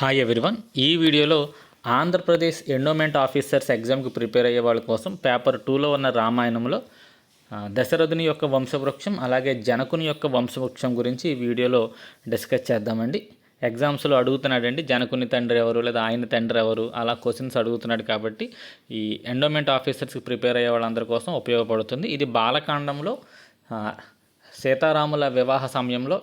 Hi everyone ఈ వీడియోలో Andhra Pradesh endowment officers ఎగ్జామ్కి ప్రిపేర్ అయ్యే వాళ్ళ కోసం పేపర్ టూలో ఉన్న రామాయణంలో దశరథుని యొక్క వంశవృక్షం అలాగే జనకుని యొక్క వంశవృక్షం గురించి ఈ వీడియోలో డిస్కస్ చేద్దామండి. ఎగ్జామ్స్లో అడుగుతున్నాడండి జనకుని తండ్రి ఎవరు లేదా ఆయన తండ్రి ఎవరు అలా క్వశ్చన్స్ అడుగుతున్నాడు కాబట్టి ఈ ఎండోమెంట్ ఆఫీసర్స్కి ప్రిపేర్ అయ్యే వాళ్ళందరి కోసం ఉపయోగపడుతుంది. ఇది బాలకాండంలో సీతారాముల వివాహ సమయంలో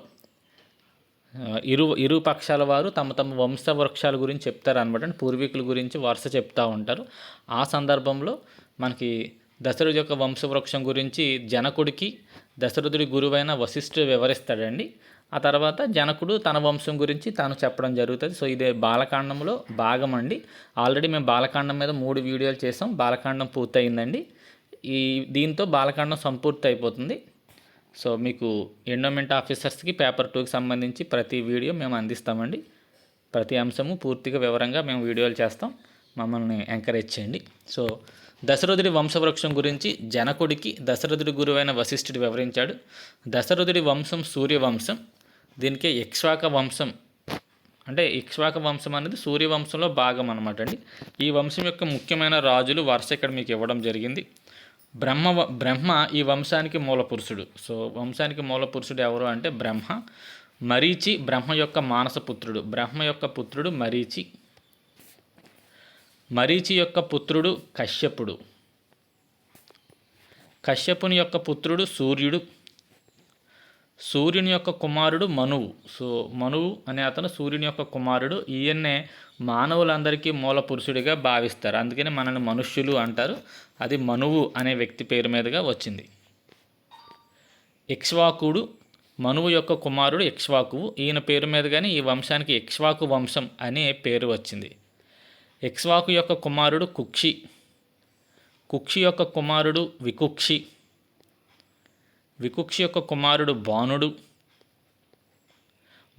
ఇరు ఇరు పక్షాల వారు తమ తమ వంశ వృక్షాల గురించి చెప్తారు అనమాట పూర్వీకుల గురించి వరుస చెప్తూ ఉంటారు. ఆ సందర్భంలో మనకి దశరథుడి యొక్క వంశవృక్షం గురించి జనకుడికి దశరథుడి గురువైన వశిష్ఠుడు వివరిస్తాడండి. ఆ తర్వాత జనకుడు తన వంశం గురించి తాను చెప్పడం జరుగుతుంది. సో ఇదే బాలకాండంలో భాగం అండి. ఆల్రెడీ మేము బాలకాండం మీద మూడు వీడియోలు చేసాం. బాలకాండం పూర్తయిందండి. ఈ దీంతో బాలకాండం సంపూర్తి అయిపోతుంది సో మీకు ఎండోమెంట్ ఆఫీసర్స్కి పేపర్ టూకి సంబంధించి ప్రతి వీడియో మేము అందిస్తామండి. ప్రతి అంశము పూర్తిగా వివరంగా మేము వీడియోలు చేస్తాం. మమ్మల్ని ఎంకరేజ్ చేయండి. సో దశరథుడి వంశవృక్షం గురించి జనకుడికి దశరథుడి గురువైన వశిష్ఠుడు వివరించాడు. దశరథుడి వంశం సూర్యవంశం. దీనికే ఇక్ష్వాక వంశం. అంటే ఇక్ష్వాక వంశం అనేది సూర్యవంశంలో భాగం అనమాట అండి. ఈ వంశం యొక్క ముఖ్యమైన రాజులు వరుస ఇక్కడ మీకు ఇవ్వడం జరిగింది. బ్రహ్మ వ- బ్రహ్మ ఈ వంశానికి మూల పురుషుడు సో వంశానికి మూల పురుషుడు ఎవరు అంటే బ్రహ్మ. మరీచి బ్రహ్మ యొక్క మానస పుత్రుడు. బ్రహ్మ యొక్క పుత్రుడు మరీచి. మరీచి యొక్క పుత్రుడు కశ్యపుడు. కశ్యపుని యొక్క పుత్రుడు సూర్యుడు. సూర్యుని యొక్క కుమారుడు మనువు. సో మనువు అనే అతను సూర్యుని యొక్క కుమారుడు. ఈయన్నే మానవులందరికీ మూల పురుషుడిగా భావిస్తారు. అందుకని మనల్ని మనుష్యులు అంటారు. అది మనువు అనే వ్యక్తి పేరు మీదుగా వచ్చింది. ఇక్ష్వాకుడు మనువు యొక్క కుమారుడు ఇక్ష్వాకువు ఈయన పేరు మీదుగానే ఈ వంశానికి ఇక్ష్వాకు వంశం అనే పేరు వచ్చింది. ఇక్ష్వాకు యొక్క కుమారుడు కుక్షి. కుక్షి యొక్క కుమారుడు వికుక్షి. వికుక్షి యొక్క కుమారుడు బాణుడు.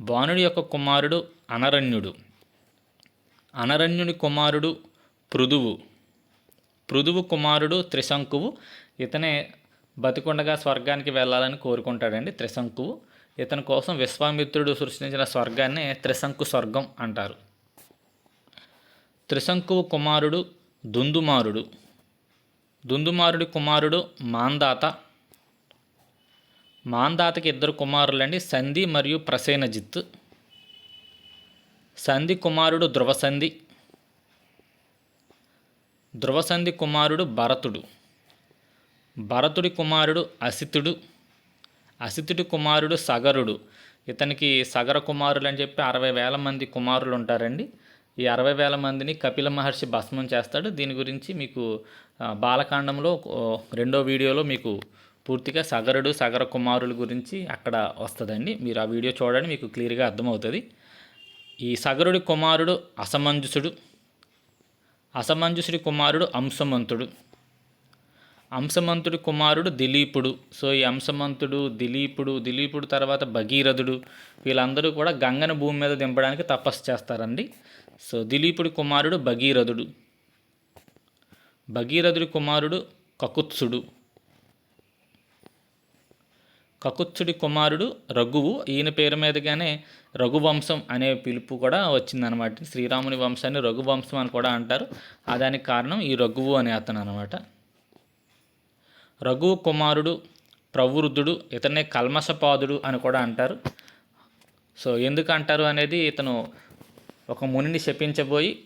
బాణుడి యొక్క కుమారుడు అనరణ్యుడు. అనరణ్యుని కుమారుడు పృథువు పృథువు కుమారుడు త్రిశంకువు. ఇతనే బతికొండగా స్వర్గానికి వెళ్ళాలని కోరుకుంటాడండి త్రిశంకువు. ఇతని కోసం విశ్వామిత్రుడు సృష్టించిన స్వర్గాన్ని త్రిశంకు స్వర్గం అంటారు. త్రిశంకువు కుమారుడు దుందుమారుడు. దుందుమారుడి కుమారుడు మాందాత. మాందాతకి ఇద్దరు కుమారులండి. సంధి మరియు ప్రసేనజిత్. సంధి కుమారుడు ధ్రువసంధి. ధ్రువసంధి కుమారుడు భరతుడు. భరతుడి కుమారుడు అసితుడు. అసితుడి కుమారుడు సగరుడు. ఇతనికి సగర కుమారులు అని చెప్పి అరవై వేల మంది కుమారులు ఉంటారండి. ఈ అరవై వేల మందిని కపిల మహర్షి భస్మం చేస్తాడు. దీని గురించి మీకు బాలకాండంలో రెండో వీడియోలో మీకు పూర్తిగా సగరుడు సగర కుమారుల గురించి అక్కడ వస్తుందండి. మీరు ఆ వీడియో చూడండి మీకు క్లియర్గా అర్థమవుతుంది. ఈ సగరుడి కుమారుడు అసమంజసుడు అసమంజసుడి కుమారుడు అంశమంతుడు. అంశమంతుడి కుమారుడు దిలీపుడు. సో ఈ అంశమంతుడు దిలీపుడు దిలీపుడు తర్వాత భగీరథుడు వీళ్ళందరూ కూడా గంగను భూమి మీద దింపడానికి తపస్సు చేస్తారండి. సో దిలీపుడి కుమారుడు భగీరథుడు. భగీరథుడి కుమారుడు కకుత్సుడు. కకుత్సుడి కుమారుడు రఘువు ఈయన పేరు మీదుగానే రఘువంశం అనే పిలుపు కూడా వచ్చిందనమాట. శ్రీరాముని వంశాన్ని రఘువంశం అని కూడా అంటారు. దానికి కారణం ఈ రఘువు అనే అతను అనమాట. రఘువు కుమారుడు ప్రవృద్ధుడు ఇతనే కల్మషపాదుడు అని కూడా అంటారు. సో ఎందుకు అంటారు అనేది ఇతను ఒక మునిని శపించబోయి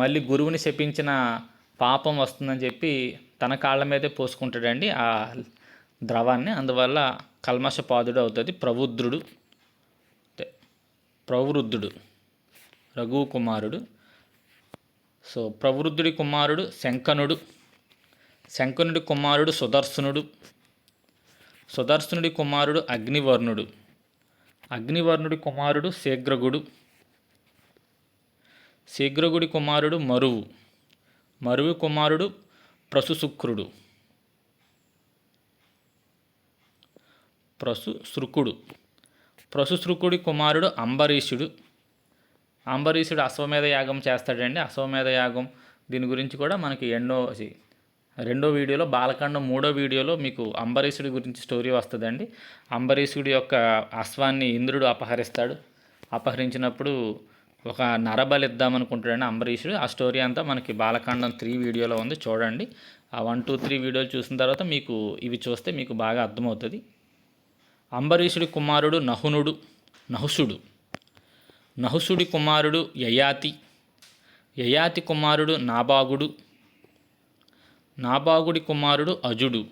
మళ్ళీ గురువుని శపించిన పాపం వస్తుందని చెప్పి తన కాళ్ళ మీదే పోసుకుంటాడండి. ఆ ద్రవాన్ని అందువల్ల కల్మషపాదుడు అవుతుంది ప్రవృద్ధుడు. ప్రవృద్ధుడు రఘువు కుమారుడు సో ప్రవృద్ధుడి కుమారుడు శంకనుడు శంకనుడి కుమారుడు సుదర్శనుడు. సుదర్శనుడి కుమారుడు అగ్నివర్ణుడు. అగ్నివర్ణుడి కుమారుడు శీఘ్రగుడు. శీఘ్రగుడి కుమారుడు మరువు. మరువు కుమారుడు ప్రసుశుక్రుడు. ప్రసుశృకుడు ప్రసుశృకుడి కుమారుడు అంబరీషుడు. అంబరీషుడు అశ్వమేధ యాగం చేస్తాడండి. అశ్వమేధ యాగం దీని గురించి కూడా మనకి ఎన్నో రెండో వీడియోలో బాలకాండం మూడో వీడియోలో మీకు అంబరీషుడి గురించి స్టోరీ వస్తుందండి. అంబరీషుడి యొక్క అశ్వాన్ని ఇంద్రుడు అపహరిస్తాడు. అపహరించినప్పుడు ఒక నరబలి ఇద్దామనుకుంటాడండి అంబరీషుడు. ఆ స్టోరీ అంతా మనకి బాలకాండం త్రీ వీడియోలో ఉంది. చూడండి. ఆ వన్ టూ త్రీ వీడియోలు చూసిన తర్వాత మీకు ఇవి చూస్తే మీకు బాగా అర్థమవుతుంది. అంబరీషుడి కుమారుడు నహునుడు నహుసుడు. నహుసుడి కుమారుడు యయాతి. యయాతి కుమారుడు నాబాగుడు నాబాగుడి కుమారుడు అజుడు.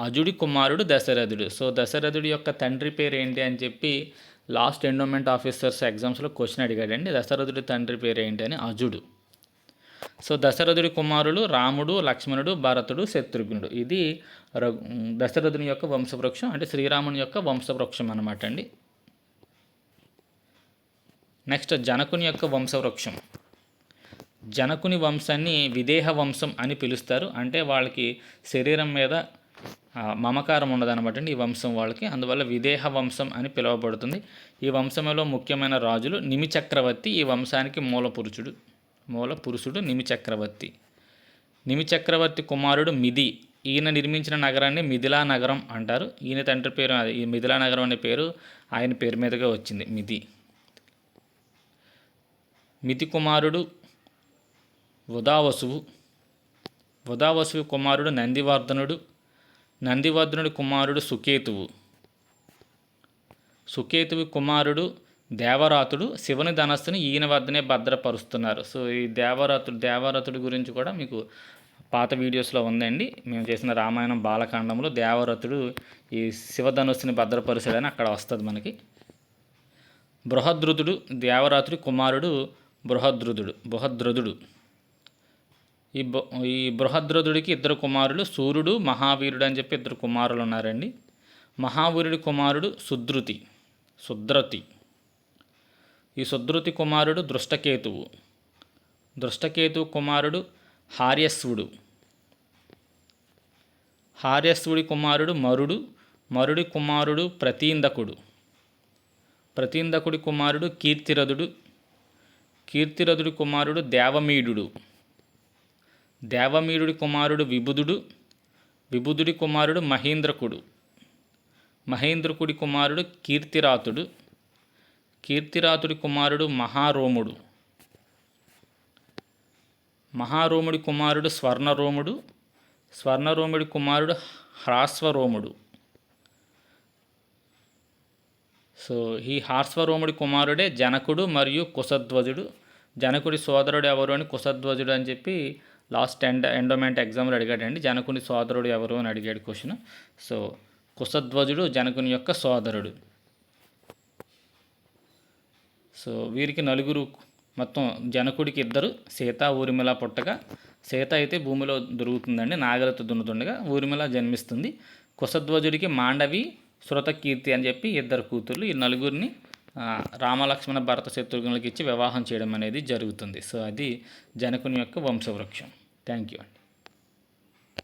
అజుడి కుమారుడు దశరథుడు. సో దశరథుడి యొక్క తండ్రి పేరు ఏంటి అని చెప్పి లాస్ట్ ఎండోమెంట్ ఆఫీసర్స్ ఎగ్జామ్స్లో క్వశ్చన్ అడిగాడండి. దశరథుడి తండ్రి పేరు ఏంటి అని అజుడు. సో దశరథుడి కుమారులు రాముడు లక్ష్మణుడు భరతుడు శత్రుఘ్నుడు. ఇది రఘు దశరథుని యొక్క వంశవృక్షం అంటే శ్రీరాముని యొక్క వంశవృక్షం అనమాట అండి. నెక్స్ట్ జనకుని యొక్క వంశవృక్షం. జనకుని వంశాన్ని విదేహ వంశం అని పిలుస్తారు. అంటే వాళ్ళకి శరీరం మీద మమకారం ఉండదన్నమాట అండి ఈ వంశం వాళ్ళకి. అందువల్ల విదేహ వంశం అని పిలువబడుతుంది. ఈ వంశంలో ముఖ్యమైన రాజులు నిమి చక్రవర్తి ఈ వంశానికి మూల పురుషుడు మూల పురుషుడు నిమి చక్రవర్తి నిమి చక్రవర్తి కుమారుడు మిది. ఈయన నిర్మించిన నగరాన్ని మిథిలా నగరం అంటారు. ఈయన తండ్రి పేరు ఈ మిథిలా నగరం అనే పేరు ఆయన పేరు మీదుగా వచ్చింది మిది. మితి కుమారుడు ఉదావసువు ఉదావసువు కుమారుడు నందివర్ధనుడు. నందివర్ధనుడి కుమారుడు సుకేతువు. సుకేతువి కుమారుడు దేవరాతుడు శివుని ధనస్సుని ఈయన వద్దనే భద్రపరుస్తున్నారు. సో ఈ దేవరాతుడు దేవరాతుడి గురించి కూడా మీకు పాత వీడియోస్లో ఉందండి. మేము చేసిన రామాయణం బాలకాండంలో దేవరథుడు ఈ శివధనుస్సుని భద్రపరిచాడని అక్కడ వస్తుంది మనకి. బృహద్రుదుడు దేవరాతుడి కుమారుడు బృహద్రుదుడు బృహద్రుదుడు ఈ ఈ బృహద్రుదుడికి ఇద్దరు కుమారులు సూర్యుడు మహావీరుడు అని చెప్పి ఇద్దరు కుమారులు ఉన్నారండి. మహావీరుడి కుమారుడు సుధృతి సుద్రతి. ఈ సుధృతి కుమారుడు దృష్టకేతువు. దృష్టకేతువు కుమారుడు హార్యస్వుడు. హార్యస్వుడి కుమారుడు మరుడు మరుడి కుమారుడు ప్రతీందకుడు. ప్రతీందకుడి కుమారుడు కీర్తిరథుడు. కీర్తిరథుడి కుమారుడు దేవమీడుడు. దేవమీరుడి కుమారుడు విబుధుడు. విబుధుడి కుమారుడు మహేంద్రకుడు. మహేంద్రకుడి కుమారుడు కీర్తిరాతుడు. కీర్తిరాతుడి కుమారుడు మహారోముడు. మహారోముడి కుమారుడు స్వర్ణరోముడు స్వర్ణరోముడి కుమారుడు హ్రాస్వరోముడు. సో ఈ హార్స్వరోముడి కుమారుడే జనకుడు మరియు కుశధ్వజుడు. జనకుడి సోదరుడు ఎవరు అని కుశధ్వజుడు అని చెప్పి లాస్ట్ ఎండ ఎండోమెంట్ ఎగ్జామ్లో అడిగాడండి. జనకుని సోదరుడు ఎవరు అని అడిగాడు క్వశ్చన్. సో కుశధ్వజుడు జనకుని యొక్క సోదరుడు. సో వీరికి నలుగురు మొత్తం జనకుడికి ఇద్దరు సీత ఊరిమిల పుట్టగా. సీత అయితే భూమిలో దొరుకుతుందండి నాగలతో దున్నుతుండగా ఊరిమిల జన్మిస్తుంది. కుశధ్వజుడికి మాండవి శృతకీర్తి అని చెప్పి ఇద్దరు కూతుర్లు. ఈ నలుగురిని రామలక్ష్మణ భరత శత్రుఘ్నులకి ఇచ్చి వివాహం చేయడం అనేది జరుగుతుంది. సో అది జనకుని యొక్క వంశవృక్షం. థ్యాంక్ యూ అండి.